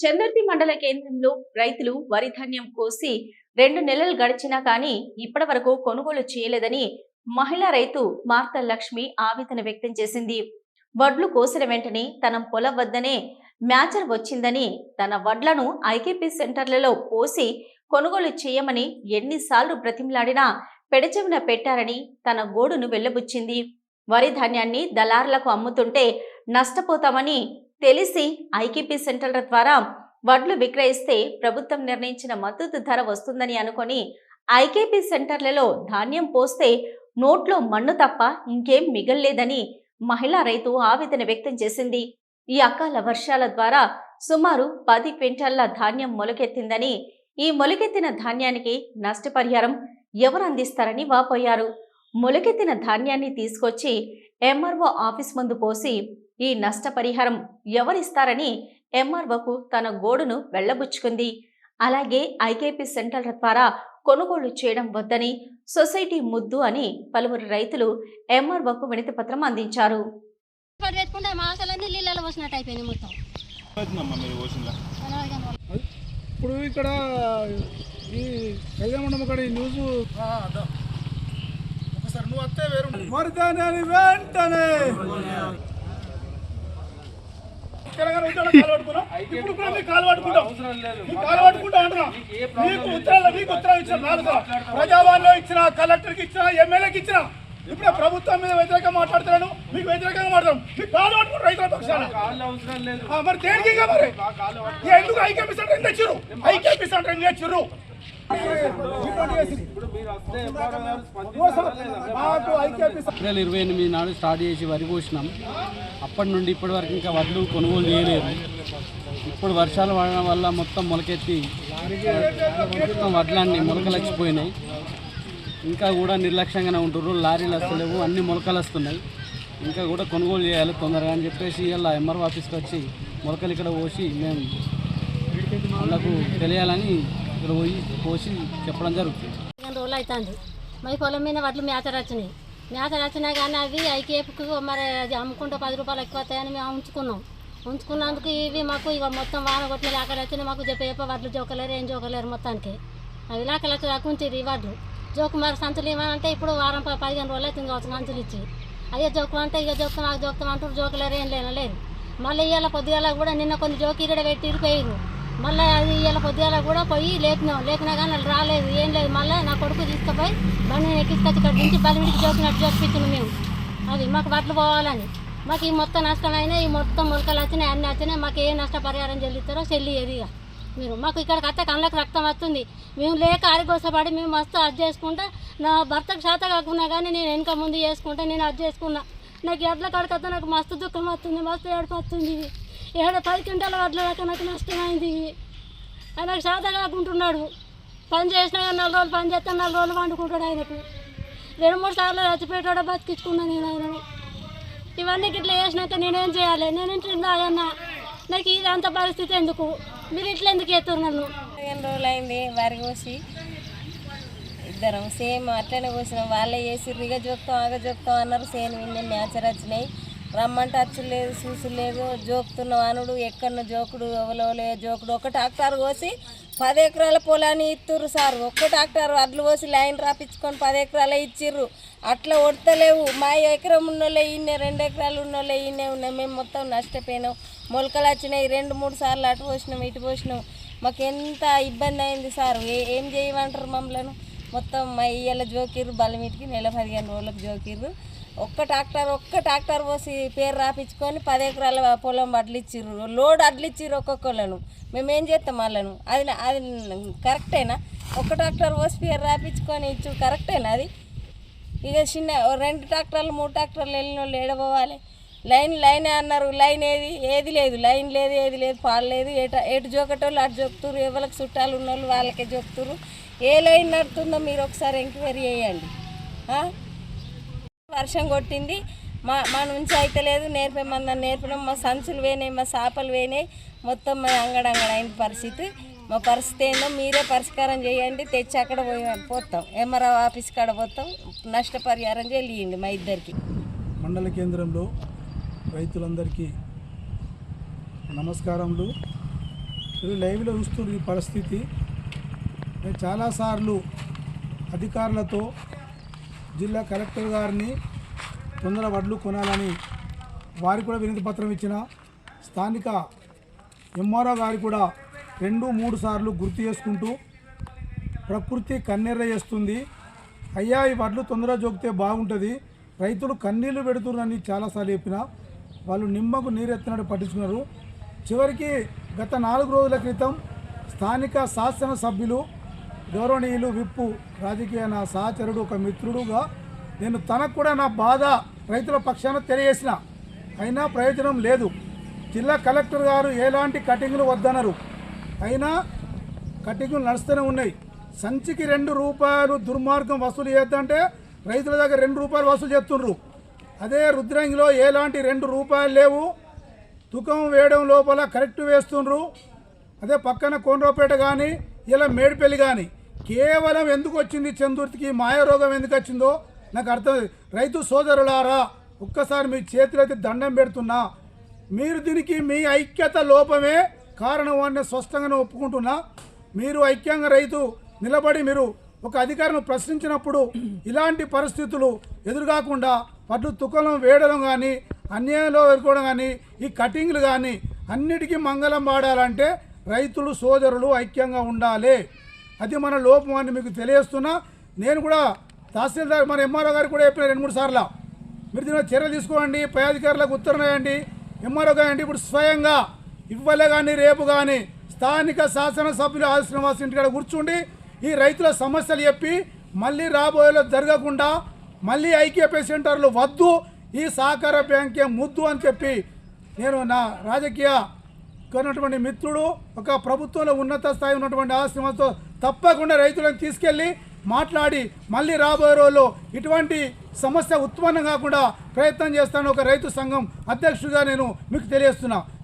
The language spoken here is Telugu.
చందర్తి మండల కేంద్రంలో రైతులు వరి ధాన్యం కోసి రెండు నెలలు గడిచినా కానీ ఇప్పటి వరకు కొనుగోలు చేయలేదని మహిళా రైతు మార్త లక్ష్మి ఆవేదన వ్యక్తం చేసింది. వడ్లు కోసిన వెంటనే తన పొలం వద్దనే మ్యాచర్ వచ్చిందని తన వడ్లను ఐకేపీ సెంటర్లలో పోసి కొనుగోలు చేయమని ఎన్నిసార్లు బ్రతిమలాడినా పెడచెవిన పెట్టారని తన గోడును వెళ్ళబుచ్చింది. వరి ధాన్యాన్ని దళారులకు అమ్ముతుంటే నష్టపోతామని తెలిసి ఐకేపీ సెంటర్ల ద్వారా వడ్లు విక్రయిస్తే ప్రభుత్వం నిర్ణయించిన మద్దతు ధర వస్తుందని అనుకొని ఐకేపీ సెంటర్లలో ధాన్యం పోస్తే నోట్లో మన్ను తప్ప ఇంకేం మిగల్లేదని మహిళా రైతు ఆవేదన వ్యక్తం చేసింది. ఈ అకాల వర్షాల ద్వారా సుమారు పది క్వింటాళ్ళ ధాన్యం మొలకెత్తిందని ఈ మొలకెత్తిన ధాన్యానికి నష్టపరిహారం ఎవరు అందిస్తారని వాపోయారు. మొలకెత్తిన ధాన్యాన్ని తీసుకొచ్చి ఎంఆర్ఓ ఆఫీస్ ముందు పోసి ఈ నష్టపరిహారం ఎవరిస్తారని ఎంఆర్ఓకు తన గోడును వెళ్ళబుచ్చుకుంది అలాగే ఐకేపీ సెంటర్ల ద్వారా కొనుగోలు చేయడం వద్దని సొసైటీ ముద్దు అని పలువురు రైతులు ఎంఆర్ఓకు వినతి పత్రం అందించారు. మీరు ఇప్పుడు ఇక్కడ ఈ కళ్యాణమండపం కాడ ఈ న్యూస్. ఒకసారి నువ్వు వస్తే వేరు. మరిదాని వెంటనే తెలంగాణ ఉద్యోగంలో కాలు పట్టుకున్నాం. ఇప్పుడు కూడా మీకు కాలు పట్టుకుంటాం. మీకు కాలు పట్టుకుంటాం అంటున్నా. మీకు ఉత్తరాలు మీకు ఉత్తరాలు ఇచ్చిన నాలుగు ప్రజావాణిలో ఇచ్చిన కలెక్టర్కి ఇచ్చిన ఎమ్మెల్యేకి ఇచ్చిన. ఇప్పుడు ప్రభుత్వం మీద వ్యతిరేకంగా మాట్లాడుతున్నాను. మీకు వ్యతిరేకంగా మాట్లాడడం మీకు కాలు రైతుల పక్షాన. ఆ, మరి దేనికి మరి? ఎందుకు ఐకేపీ సెంటర్ ఎందుకు ఐకేపీ సెంటర్ ఎందుకు ఏప్రిల్ ఇరవై ఎనిమిది నాడు స్టార్ట్ చేసి వరి కోసినాం. అప్పటి నుండి ఇప్పటి వరకు ఇంకా వడ్లు కొనుగోలు చేయలేదు. ఇప్పుడు వర్షాలు పడడం వల్ల మొత్తం మొలకెత్తి మొత్తం వడ్లన్నీ మొలకలు వచ్చిపోయినాయి ఇంకా కూడా నిర్లక్ష్యంగానే ఉంటుర్రు. లారీలు వస్తలేవు అన్ని మొలకలు వస్తున్నాయి ఇంకా కూడా కొనుగోలు చేయాలి తొందరగా అని చెప్పేసి ఇలా ఎంఆర్ఓ ఆఫీస్కి వచ్చి మొలకలు ఇక్కడ పోసి మేము వాళ్ళకు తెలియాలని ఇక్కడ పోయి పోసి చెప్పడం జరుగుతుంది. రోజులు అవుతుంది. మరి పొలం మీద వడ్లు మేతలు వచ్చినాయి. మేత నచ్చినా కానీ అవి ఐకేపుకు మరి అది అమ్ముకుంటే పది రూపాయలు ఎక్కువ వస్తాయని మేము ఉంచుకున్నాం. ఉంచుకున్నందుకు ఇవి మాకు ఇక మొత్తం వాన కొట్టిన అక్కడ వచ్చిన మాకు చెప్పే చెప్ప వడ్లు జోకలేరు ఏం జోకలేరు మొత్తానికి. అవి లాక లక్ష దాకా ఈ వడ్లు. జోకు మరి సంచులు ఇవ్వాలంటే ఇప్పుడు వారం ప- పదిహేను రోజులు అవుతుంది కావచ్చు సంచులు ఇచ్చి. అయ్యో జోకు అంటే ఇక జోకుతాం నాకు జోకుతాం అంటారు జోకలేరు ఏం లేనలేరు. మళ్ళీ ఇవాళ పొద్దుగాల కూడా నిన్న కొన్ని జోకి ఇక్కడ పెట్టి ఇరిపోయారు మళ్ళీ అది ఇలా పొద్దుగాల కూడా పోయి లేపినాం. లేపినా కానీ వాళ్ళు రాలేదు. ఏం లేదు. మళ్ళీ నా కొడుకు తీసుకుపోయి బండి ఎక్కించుకొచ్చి ఇక్కడ దించి బలివిడికి జోకినట్టు జోకిపించాము మేము. అది మాకు బట్టలు పోవాలని. మాకు ఈ మొత్తం నష్టమైన ఈ మొత్తం మొలకలు వచ్చినాయి అన్నీ వచ్చినాయి మాకు ఏ నష్టపరిహారం చెల్లిస్తారో చెల్లియదు ఇక. మీరు మాకు ఇక్కడికి వస్తే కళ్ళకి రక్తం వస్తుంది. మేము లేక ఆరిగోసపడి మేము మస్తు అది చేసుకుంటా నా భర్తకు శాత కాకున్నా కానీ నేను వెనక ముందు చేసుకుంటా నేను అది చేసుకున్నా. నాకు ఎడ్ల కాడికత్తా నాకు మస్తు దుఃఖం వస్తుంది మస్తు ఏడుపు వస్తుంది. ఏడు పది క్వింటాల వడ్ల దాకా నాకు నష్టమైంది. ఆయనకు శాత కాకుంటున్నాడు. పని చేసినా కానీ నాలుగు రోజులు పని చేస్తే నాలుగు రోజులు వండుకుంటాడు ఆయనకు. రెండు మూడు సార్లు చచ్చిపోయేటాడో బతికించుకున్నాను నేను ఆయనను ఇవన్నీ ఇట్లా చేసినాక నేనేం చేయాలి? నేను ఇంటి ఆయన నాకు ఇది అంత పరిస్థితి ఎందుకు? మీరు ఇట్లా ఎందుకు ఎత్తురు నన్ను? రోజులు అయింది వరి కోసి. ఇద్దరం సేమ్ అట్లనే కోసినాం. వాళ్ళే చేసి ఇక చూపుతాం ఆగ చూపుతాం అన్నారు. సేమ్ ఇన్ని మ్యాచర్ వచ్చినాయి రమ్మంటే అచ్చు లేదు చూసు లేదు జోకుతున్న వానుడు ఎక్కడో జోకుడు ఎవలోలే జోకుడు. ఒక ట్రాక్టర్ కోసి పది ఎకరాల పొలాన్ని ఇస్తుర్రు సార్. ఒక్క ట్రాక్టర్ అడ్లు పోసి లైన్ రాపించుకొని పది ఎకరాలే ఇచ్చిర్రు. అట్లా ఒడతలేవు. మా ఎకరం ఉన్నోళ్ళే ఇన్నే రెండు ఎకరాలు ఉన్నోళ్ళే ఇన్నే ఉన్నాయి మేము మొత్తం నష్టపోయినాం. మొలకలు వచ్చినాయి. రెండు మూడు సార్లు అటు పోసినాం ఇటు పోసినాం. మాకు ఎంత ఇబ్బంది అయింది సార్. ఏ ఏం చేయమంటారు మమ్మల్ని? మొత్తం మా ఇయ్యాల జోకిర్రు బలమిటికి నెల పదిహేను రోజులకు జోకిర్రు. ఒక్క ట్రాక్టర్ ఒక్క ట్రాక్టర్ పోసి పేరు రాపించుకొని పది ఎకరాల పొలం అడ్లిచ్చిర్రు లోడ్ అడ్లు ఇచ్చిర్రు ఒక్కొక్కళ్ళను. మేమేం చేస్తాం వాళ్ళను? అది అది కరెక్టేనా ఒక్క ట్రాక్టర్ పోసి పేరు రాపించుకొని ఇచ్చు కరెక్టేనా అది? ఇక చిన్న రెండు ట్రాక్టర్లు మూడు ట్రాక్టర్లు వెళ్ళిన వాళ్ళు ఏడబోవాలి లైన్ లైన్ అన్నారు. లైన్ ఏది? ఏది లేదు. లైన్ లేదు ఏది లేదు పాడలేదు ఎట ఎటు జోకటోళ్ళు అటు జోకుతురు ఎవరికి చుట్టాలు ఉన్నోళ్ళు వాళ్ళకే జోకుతురు ఏ లైన్ నడుతుందో మీరు ఒకసారి ఎంక్వైరీ చేయండి. వర్షం కొట్టింది. మా మా నుంచి అయితే లేదు. నేర్పేమన్నా నేర్పడం మా సంచులు వేనాయి మా చేపలు వేనాయి మొత్తం మా అంగడంగడ అయిన పరిస్థితి. మా పరిస్థితి ఏందో మీరే పరిష్కారం చేయండి. తెచ్చి అక్కడ పోయి పోతాం. ఎంఆర్ఓ ఆఫీస్ కాడ పోతాం. నష్టపరిహారం చెల్లియండి మా ఇద్దరికి. మండల కేంద్రంలో రైతులందరికీ నమస్కారములు. మీరు లైవ్లో చూస్తున్న ఈ పరిస్థితి నేను చాలాసార్లు అధికారులతో జిల్లా కలెక్టర్ గారిని తొందర వడ్లు కొనాలని వారికి కూడా వినతి పత్రం ఇచ్చిన స్థానిక ఎంఆర్ఓ గారు కూడా రెండు మూడు సార్లు గుర్తు చేసుకుంటూ ప్రకృతి కన్నెర్ర చేస్తుంది. అయ్యా ఈ వడ్లు తొందరగా జోకితే బాగుంటుంది. రైతులు కన్నీళ్ళు పెడుతున్నారని చాలాసార్లు చెప్పిన వాళ్ళు నిమ్మకు నీరెత్తినట్టు పట్టించుకున్నారు. చివరికి గత నాలుగు రోజుల క్రితం స్థానిక శాసనసభ్యులు గౌరవనీయులు విప్పు రాజకీయ నా సహచరుడు ఒక మిత్రుడుగా నేను తనకు కూడా నా బాధ రైతుల పక్షాన తెలియజేసిన. అయినా ప్రయోజనం లేదు. జిల్లా కలెక్టర్ గారు ఎలాంటి కటింగ్లు వద్దనరు. అయినా కటింగ్లు నడుస్తూనే ఉన్నాయి. సంచికి రెండు రూపాయలు దుర్మార్గం వసూలు చేద్దంటే రైతుల దగ్గర రెండు రూపాయలు వసూలు చేస్తుండ్రు. అదే రుద్రంగిలో ఎలాంటి రెండు రూపాయలు లేవు. తుకం వేయడం లోపల కరెక్ట్ వేస్తుండ్రు. అదే పక్కన కోనరావుపేట కానీ ఇలా మేడిపల్లి కానీ కేవలం ఎందుకు వచ్చింది చందుర్తికి మాయారోగం ఎందుకు వచ్చిందో? నాకు అర్థం రైతు సోదరులారా ఒక్కసారి మీ చేతులైతే దండం పెడుతున్నా. మీరు దీనికి మీ ఐక్యత లోపమే కారణం అని స్పష్టంగానే ఒప్పుకుంటున్నా. మీరు ఐక్యంగా రైతు నిలబడి మీరు ఒక అధికారిని ప్రశ్నించినప్పుడు ఇలాంటి పరిస్థితులు ఎదురుకాకుండా వడ్లు తుకలం వేయడం కానీ అన్యాయంలో ఎదుర్కోవడం కానీ ఈ కటింగ్లు కానీ అన్నిటికీ మంగళం పాడాలంటే రైతులు సోదరులు ఐక్యంగా ఉండాలి. అది మన లోపం అని మీకు తెలియస్తున్నా నేను కూడా తహసీల్దార్ మన ఎంఆర్ఓ గారికి కూడా చెప్పిన రెండు మూడు సార్లు. మీరు దీని చర్య చర్యలు తీసుకోండి పై అధికారులకు ఉత్తర్వులు వేయండి ఎంఆర్ఓ గాయండి ఇప్పుడు స్వయంగా ఇవ్వలే కానీ రేపు కానీ స్థానిక శాసనసభ్యులు ఆశ్రమాస్ ఇంటికాడ కూర్చుండి ఈ రైతుల సమస్యలు చెప్పి మళ్ళీ రాబోయేలో జరగకుండా మళ్ళీ ఐకేపీ సెంటర్లు వద్దు ఈ సహకార బ్యాంకే ముద్దు అని చెప్పి నేను నా రాజకీయ ఉన్నటువంటి మిత్రుడు ఒక ప్రభుత్వంలో ఉన్నత స్థాయి ఉన్నటువంటి ఆశ్రమంతో తప్పకుండా రైతులను తీసుకెళ్ళి మాట్లాడి మళ్ళీ రాబోయే రోజుల్లో ఇటువంటి సమస్య ఉత్పన్నం కాకుండా ప్రయత్నం చేస్తాను ఒక రైతు సంఘం అధ్యక్షుడిగా నేను మీకు తెలియజేస్తున్నా.